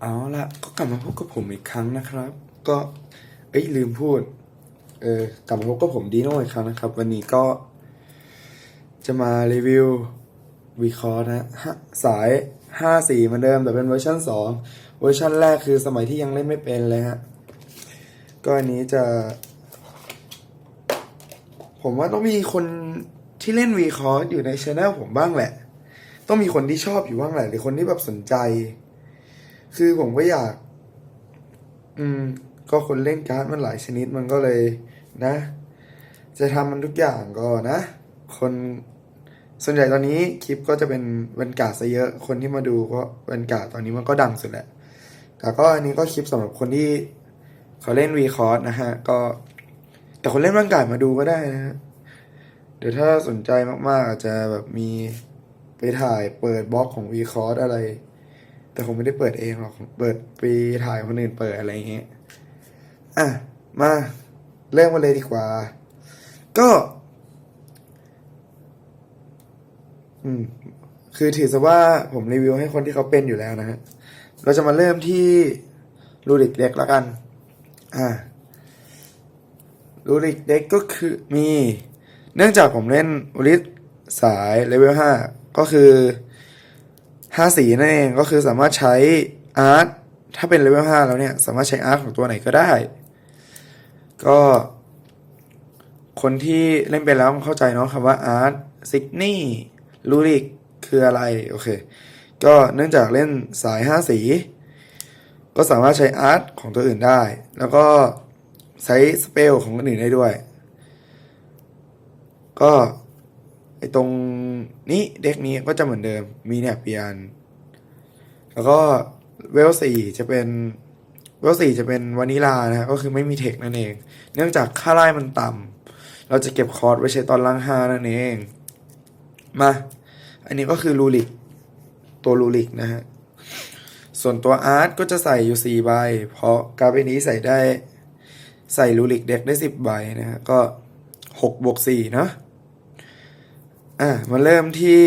เอาละก็กลับมาพบกับผมอีกครั้งนะครับ ก็เอ้ยลืมพูด เออกลับมาพบกับผมดีโน่อีกครั้งนะครับ วันนี้ก็ จะมารีวิววีคอร์นะฮะสายห้าสี่เหมือนเดิม แต่เป็นเวอร์ชันสองเวอร์ชันแรกคือสมัยที่ยังเล่นไม่เป็นเลยฮะก็อันนี้จะ ผมว่าต้องมีคนที่เล่นวีคอร์อยู่ในช anel ผมบ้างแหละ ต้องมีคนที่ชอบอยู่บ้างแหละ หรือคนที่แบบสนใจ คือผมก็อยาก อืม ก็คนเล่นการ์ดมันหลายชนิดมันก็เลย นะ จะทำมันทุกอย่างก็นะ คนส่วนใหญ่ตอนนี้คลิปก็จะเป็นเวนกาซะเยอะ คนที่มาดูก็เวนกาตอนนี้มันก็ดังสุดแหละ แต่ก็อันนี้ก็คลิปสำหรับคนที่เขาเล่นวีคอร์สนะฮะ ก็ แต่คนเล่นเวนกาดมาดูก็ได้นะฮะ เดี๋ยวถ้าสนใจมากๆอาจจะแบบมีไปถ่ายเปิดบล็อกของวีคอร์สอะไร แต่ผมไม่ได้เปิดเองหรอกเปิดไปถ่ายคนอื่นเปิดอะไรอย่างเงี้ยอะมาเริ่มกันเลยดีกว่า ก็ อืม คือถือซะว่าผมรีวิวให้คนที่เขาเป็นอยู่แล้วนะฮะเราจะมาเริ่มที่ลูริกเด็กแล้วกัน อ่าลูริกเด็กก็คือมี เนื่องจากผมเล่นอุลิสสายเลเวลห้าก็คือ ห้าสีนั่นเองก็คือสามารถใช้อาร์ตถ้าเป็นเลเวลห้าแล้วเนี่ย สามารถใช้อาร์ตของตัวไหนก็ได้ ก็คนที่เล่นไปแล้วเข้าใจเนาะคำว่าอาร์ตซิกนี่ลูริกคืออะไร โอเค ก็เนื่องจากเล่นสายห้าสี ก็สามารถใช้อาร์ตของตัวอื่นได้ แล้วก็ใช้สเปลของคนอื่นได้ด้วย ก็ ไอตรงนี้เด็กนี้ก็จะเหมือนเดิมมีเนี่ยเปียน แล้วก็เวลสี่จะเป็นเวลสี่จะเป็นวานิลานะฮะก็คือไม่มีเทคนั่นเอง เนื่องจากค่าไล่มันต่ำเราจะเก็บคอร์สไว้ใช้ตอนล่างห้านั่นเอง มา อันนี้ก็คือลูริก ตัวลูริกนะฮะ ส่วนตัวอาร์ตก็จะใส่อยู่สี่ใบ เพราะการ์ดใบนี้ใส่ได้ใส่ลูริกเด็กได้สิบใบนะฮะก็หกบวกสี่เนาะ อะมาเริ่มที่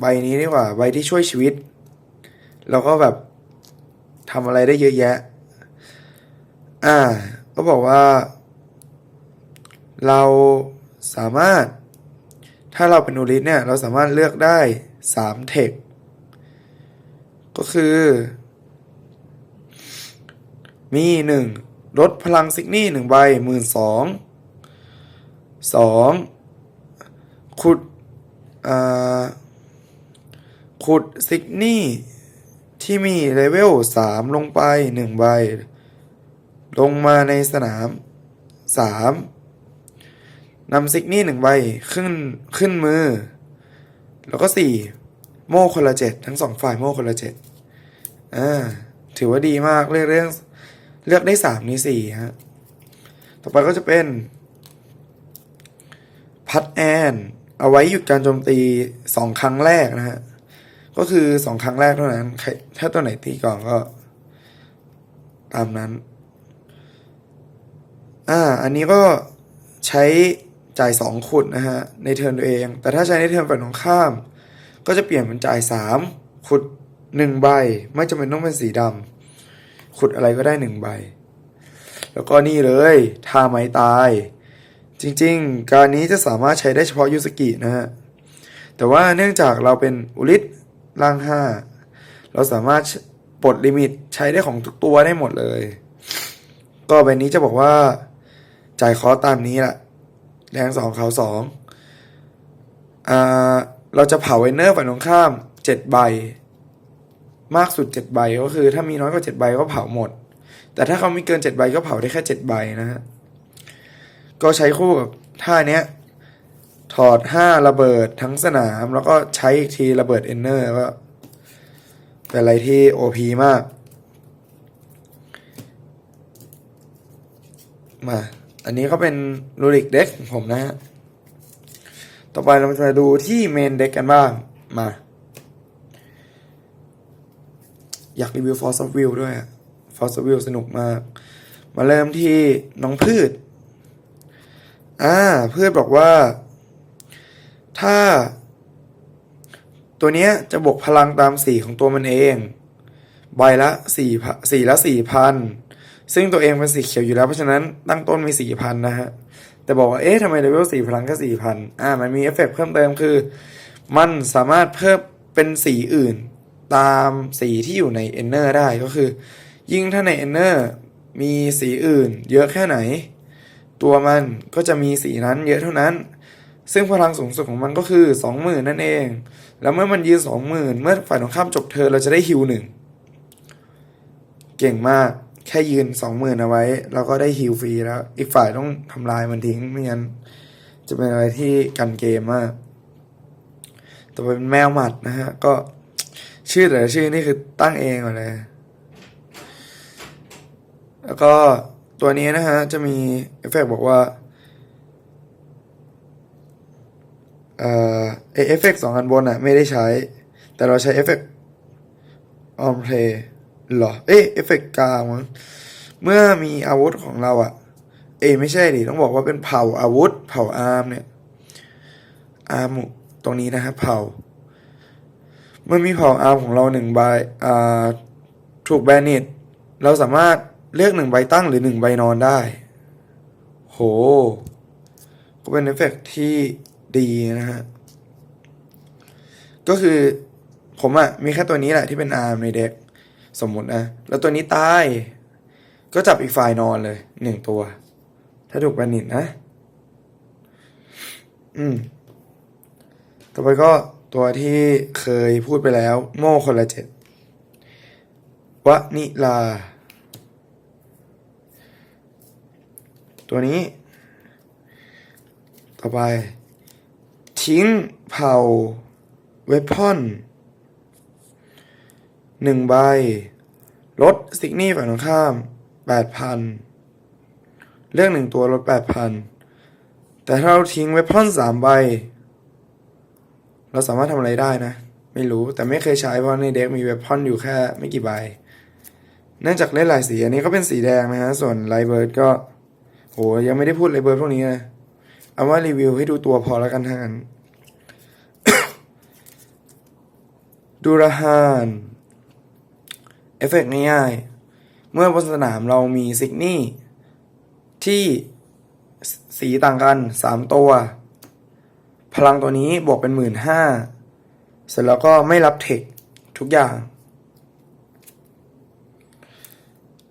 ใบนี้ดีกว่า ใบที่ช่วยชีวิตแล้วก็แบบทำอะไรได้เยอะแยะ อ่า ก็บอกว่า เราสามารถ ถ้าเราเป็นอูริสเนี่ย เราสามารถเลือกได้สามเทค ก็คือ มีหนึ่งลดพลังซิกนี่หนึ่งใบหมื่นสองสองขุด ขุดซิกนี่ที่มีเลเวลสามลงไปหนึ่งใบ ลงมาในสนามสามนำซิกนี่หนึ่งใบขึ้นขึ้นมือ แล้วก็สี่โม่คนละเจ็ดทั้งสองฝ่ายโม่คนละเจ็ดอ่าถือว่าดีมากเลือกเรื่องเลือกได้สามนี้สี่ฮะ ต่อไปก็จะเป็น พัดแอน เอาไว้หยุดการโจมตีสองครั้งแรกนะฮะ ก็คือสองครั้งแรกเท่านั้น ถ้าตัวไหนตีก่อนก็ ตามนั้น อ่า อันนี้ก็ใช้จ่ายสองขุดนะฮะ ในเทิร์นตัวเอง แต่ถ้าใช้ในเทิร์นฝั่งตรงข้าม ก็จะเปลี่ยนเป็นจ่ายสามขุดหนึ่งใบ ไม่จำเป็นต้องเป็นสีดำขุดอะไรก็ได้หนึ่งใบ แล้วก็นี่เลยทาไม้ตาย จริงๆ การนี้จะสามารถใช้ได้เฉพาะยูสกินะฮะ แต่ว่าเนื่องจากเราเป็นอุลิสล่างห้าเราสามารถปลดลิมิตใช้ได้ของทุกตัวได้หมดเลย ก็ใบนี้จะบอกว่า จ่ายคอตามนี้แหละแรงสองเขาสองอ่าเราจะเผาไวเนอร์ฝั่งตรงข้ามเจ็ดใบ มากสุดเจ็ดใบก็คือ ถ้ามีน้อยกว่าเจ็ดใบก็เผาหมด แต่ถ้าเขามีเกินเจ็ดใบก็เผาได้แค่เจ็ดใบนะฮะ ก็ใช้คู่กับท่าเนี้ย ถอดห้าระเบิดทั้งสนาม แล้วก็ใช้อีกทีระเบิดเอนเนอร์ก็ เป็นอะไรที่โอพีมาก มา อันนี้ก็เป็นลูริกเด็กผมนะฮะต่อไปเราจะมาดูที่เมนเด็กกันบ้าง มา อยากรีวิว Force of Will ด้วยอะ Force of Will สนุกมาก มาเริ่มที่น้องพืช อ่า เพื่อนบอกว่า ถ้า ตัวเนี้ยจะบวกพลังตามสีของตัวมันเอง ใบละสี่สี่ละสี่พันซึ่งตัวเองเป็นสีเขียวอยู่แล้ว เพราะฉะนั้นตั้งต้นมีสี่พันนะฮะ แต่บอกว่า เอ๊ะทำไมเลเวลสี่พลังแค่สี่พันอ่า มันมีเอฟเฟกต์เพิ่มเติมคือ มันสามารถเพิ่มเป็นสีอื่น ตามสีที่อยู่ใน Ender ได้ก็คือ ยิ่งถ้าใน Ender มีสีอื่น เยอะแค่ไหน ตัวมันก็จะมีสีนั้นเยอะเท่านั้น ซึ่งพลังสูงสุดของมันก็คือสองหมื่นนั่นเอง แล้วเมื่อมันยืนสองหมื่นเมื่อฝ่ายตรงข้ามจบเธอเราจะได้ฮิวหนึ่งเก่งมากแค่ยืนสองหมื่นเอาไว้ เราก็ได้ฮิวฟรีแล้ว อีกฝ่ายต้องทำลายมันทิ้งไม่งั้นจะเป็นอะไรที่กันเกมมากต่อไปเป็นแมวหมัดนะฮะ ก็ชื่อแต่ชื่อนี่คือตั้งเองหมดเลย แล้วก็ ตัวนี้นะฮะ จะมีเอฟเฟกต์บอกว่าเอ่อเอฟเฟกต์สองอันบนอะไม่ได้ใช้ แต่เราใช้เอฟเฟกต์ออนเพลย์หรอ เอ๊ะเอฟเฟกต์กลางมั้งเมื่อมีอาวุธของเราอะเอไม่ใช่ดิต้องบอกว่าเป็นเผ่าอาวุธ เผ่าอาร์มเนี่ย อาร์มตรงนี้นะฮะเผ่า เมื่อมีเผ่าอาร์มของเราหนึ่งใบอ่าถูกแบนนิตเราสามารถ เลือกหนึ่งใบตั้งหรือหนึ่งใบนอนได้ โห ก็เป็นเอฟเฟกต์ที่ดีนะฮะ ก็คือผมอะมีแค่ตัวนี้แหละที่เป็นอาร์มในเด็ก สมมตินะ แล้วตัวนี้ตาย ก็จับอีกฝ่ายนอนเลยหนึ่งตัว ถ้าถูกแบนนิตนะ อืม ต่อไปก็ตัวที่เคยพูดไปแล้ว โม่คนละเจ็ดวะนิลา ตัวนี้ ต่อไป ทิ้งเผาเวพอนหนึ่งใบ ลดสิกนี่ฝั่งตรงข้ามแปดพันเลือกหนึ่งตัวลดแปดพันแต่ถ้าเราทิ้งเวพอนสามใบ เราสามารถทำอะไรได้นะ ไม่รู้แต่ไม่เคยใช้เพราะในเด็กมีเวพอนอยู่แค่ไม่กี่ใบเนื่องจากเล่นหลายสีอันนี้ก็เป็นสีแดงนะฮะ ส่วนไลเบิร์ดก็ โหยังไม่ได้พูดไลยเบิร์พวกนี้เลยเอาว่ารีวิวให้ดูตัวพอแล้วกันทั้งนั้นดูราฮานเอฟเฟกต์ง่ายๆเมื่อบนสนามเรามีซิกนี่ ที่สีต่างกันสามตัว พลังตัวนี้บวกเป็นหมื่นห้าเสร็จแล้วก็ไม่รับเทคทุกอย่าง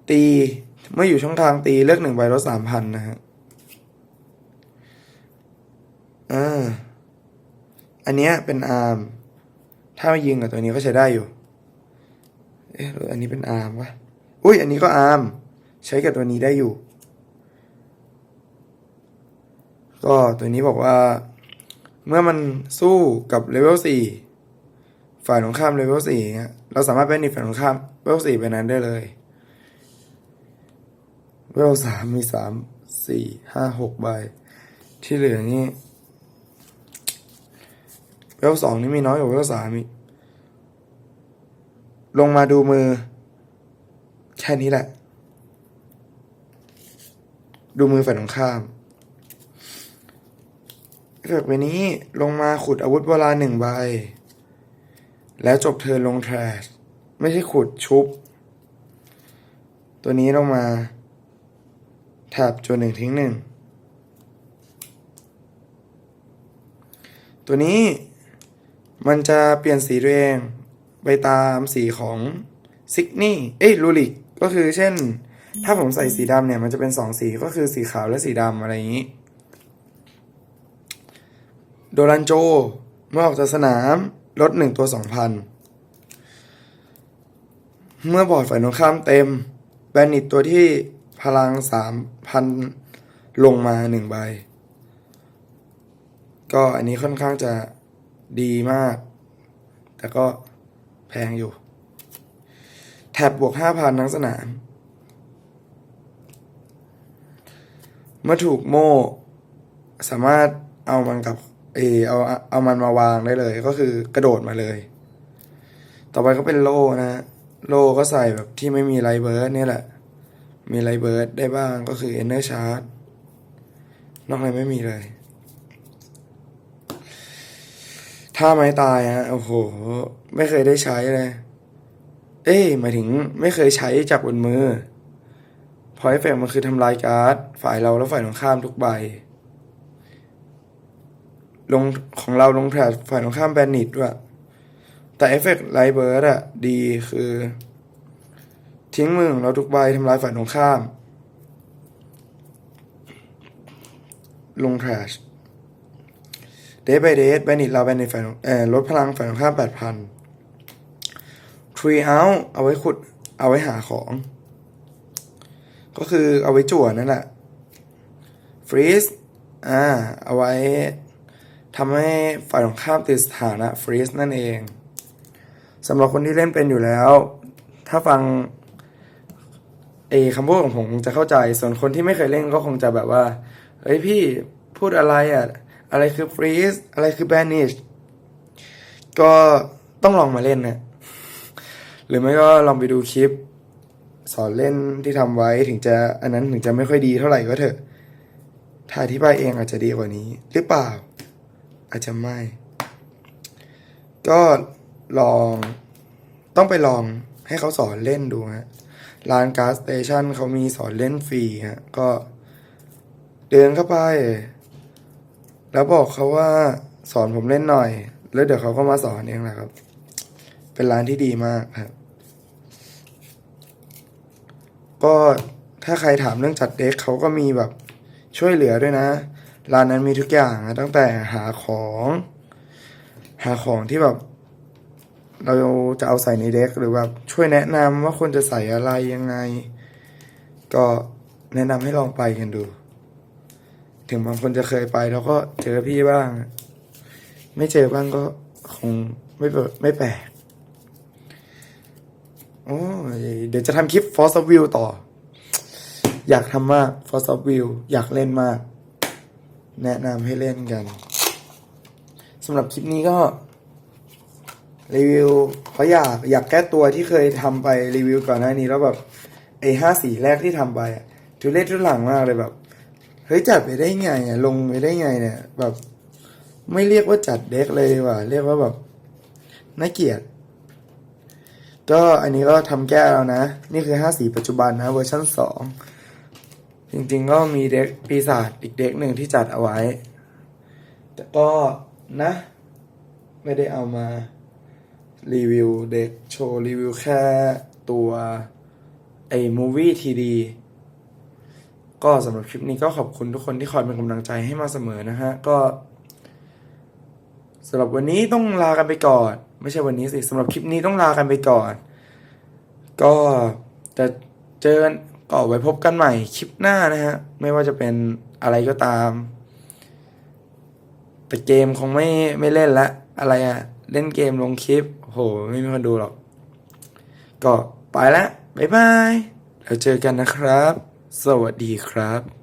ตี เมื่ออยู่ช่องทางตีเลือกหนึ่งใบลดสามพันนะฮะอ่าอันเนี้ยเป็นอาร์ม ถ้ามายิงกับตัวนี้ก็ใช้ได้อยู่ เอ๊ะอันนี้เป็นอาร์มวะ อุ้ย อันนี้ก็อาร์ม ใช้กับตัวนี้ได้อยู่ ก็ตัวนี้บอกว่า เมื่อมันสู้กับเลเวลสี่ฝ่ายตรงข้ามเลเวลสี่เงี้ยเราสามารถเป็นอีกฝ่ายตรงข้ามเลเวลสี่ไปนั้นได้เลย เวลสามมีสามสี่ห้าหกใบ ที่เหลือนี่เวลสองนี่มีน้อยกว่าเวลสามอีกลงมาดูมือ แค่นี้แหละ ดูมือฝ่ายตรงข้ามเกิดไปนี้ลงมาขุดอาวุธโบราหนึ่งใบ แล้วจบเทิร์นลงแทรชไม่ใช่ขุดชุบ ตัวนี้ลงมา แถบจนหนึ่งทิ้งหนึ่งตัวนี้มันจะเปลี่ยนสีตัวเองไปตามสีของซิกนี่เอ้ยลูริกก็คือเช่น ถ้าผมใส่สีดำเนี่ยมันจะเป็นสองสีก็คือสีขาวและสีดำอะไรอย่างนี้ โดรันโจ เมื่อออกจากสนามลดหนึ่งตัวสองพันเมื่อบอร์ดฝ่ายตรงข้ามเต็ม แบนนิตตัวที่ พลังสามพันลงมาหนึ่งใบ ก็อันนี้ค่อนข้างจะดีมาก แต่ก็แพงอยู่ แท็บบวกห้าพันทั้งสนาม เมื่อถูกโม่สามารถเอามันกับเออเอาเอามันมาวางได้เลย ก็คือกระโดดมาเลย ต่อไปก็เป็นโล่นะ โล่ก็ใส่แบบที่ไม่มีไลเบิร์ดเนี่ยแหละ มีไลเบิร์ดได้บ้างก็คือเอเนอร์ชาร์ e นอกนั้นไม่มีเลย ถ้าไม้ตายฮะโอ้โห ไม่เคยได้ใช้เลย เอ้ยหมายถึงไม่เคยใช้จับบนมือพอฟเฟกมันคือทำลายการ์ด ฝ่ายเราและฝ่ายตรงข้ามทุกใบ ลงของเราลงแถบฝ่ายตรงข้ามแบนนิดด้วยแต่เอฟเฟกต์ไลเบิร์ดอะดีคือ ทิ้งมือของเราทุกใบทำลายฝ่ายตรงข้าม ลงแทรชเดท by เดทแบนิดเราแบนนิดฝ่ายรงเอ่อลดพลังฝ่ายตรงข้ามแปดพันทรีเอาเอาไว้ขุดเอาไว้หาของ ก็คือเอาไว้จั่วนั่นแหละฟรีซอ่าเอาไว้ทำให้ฝ่ายตรงข้ามติดสถานะฟรีซนั่นเองสำหรับคนที่เล่นเป็นอยู่แล้ว ถ้าฟัง เอคำพูดของผมคงจะเข้าใจ ส่วนคนที่ไม่เคยเล่นก็คงจะแบบว่า เฮ้ยพี่พูดอะไรอะ อะไรคือฟรีซอะไรคือแบนิชก็ต้องลองมาเล่นนะ หรือไม่ก็ลองไปดูคลิป สอนเล่นที่ทำไว้ถึงจะอันนั้นถึงจะไม่ค่อยดีเท่าไหร่ก็เถอะ ถ้าอธิบายเองอาจจะดีกว่านี้ หรือเปล่า อาจจะไม่ ก็ลองต้องไปลองให้เขาสอนเล่นดูฮะ ร้านการ์ดสเตชันเขามีสอนเล่นฟรีฮะก็เดินเข้าไป แล้วบอกเขาว่าสอนผมเล่นหน่อย แล้วเดี๋ยวเขาก็มาสอนเองแหละครับ เป็นร้านที่ดีมากครับ ก็ถ้าใครถามเรื่องจัดเด็กเขาก็มีแบบช่วยเหลือด้วยนะ ร้านนั้นมีทุกอย่างตั้งแต่หาของ หาของที่แบบ เราจะเอาใส่ในเด็กหรือแบบช่วยแนะนำว่าควรจะใส่อะไรยังไง ก็แนะนำให้ลองไปกันดู ถึงบางคนจะเคยไป แล้วก็เจอพี่บ้าง ไม่เจอบ้างก็คงไม่ไม่แปลกโอ้ยเดี๋ยวจะทำคลิป Force of View ต่อ อยากทำมาก Force of View อยากเล่นมาก แนะนำให้เล่นกันสำหรับคลิปนี้ก็ รีวิวเพราะอยากอยากแก้ตัวที่เคยทำไปรีวิวก่อนหน้านี้แล้วแบบไอ้ห้าสีแรกที่ทำไปอะทุเรศทุลังมากเลยแบบเฮ้ยจัดไปได้ไงอะลงไปได้ไงเนี่ย แบบ ไม่เรียกว่าจัดเด็กเลยว่าเรียกว่าแบบน่าเกลียด ก็อันนี้ก็ทำแก้แล้วนะ นี่คือห้าสีปัจจุบันนะเวอร์ชันสองจริงๆก็มีเด็กปีศาจอีกเด็กหนึ่งที่จัดเอาไว้ แต่ก็นะ ไม่ได้เอามา รีวิวเด็กโชว์รีวิวแค่ตัวไอ้มูวี่ทีดีก็สำหรับคลิปนี้ก็ขอบคุณทุกคนที่คอยเป็นกำลังใจให้มาเสมอนะฮะ ก็สำหรับวันนี้ต้องลากันไปก่อน ไม่ใช่วันนี้สิสำหรับคลิปนี้ต้องลากันไปก่อน ก็จะเจอกันก็ไว้พบกันใหม่คลิปหน้านะฮะ ไม่ว่าจะเป็นอะไรก็ตาม แต่เกมคงไม่ไม่เล่นละอะไรอะเล่นเกมลงคลิป โหไม่มีคนดูหรอก ก็ไปละบ๊ายบาย แล้วเจอกันนะครับ สวัสดีครับ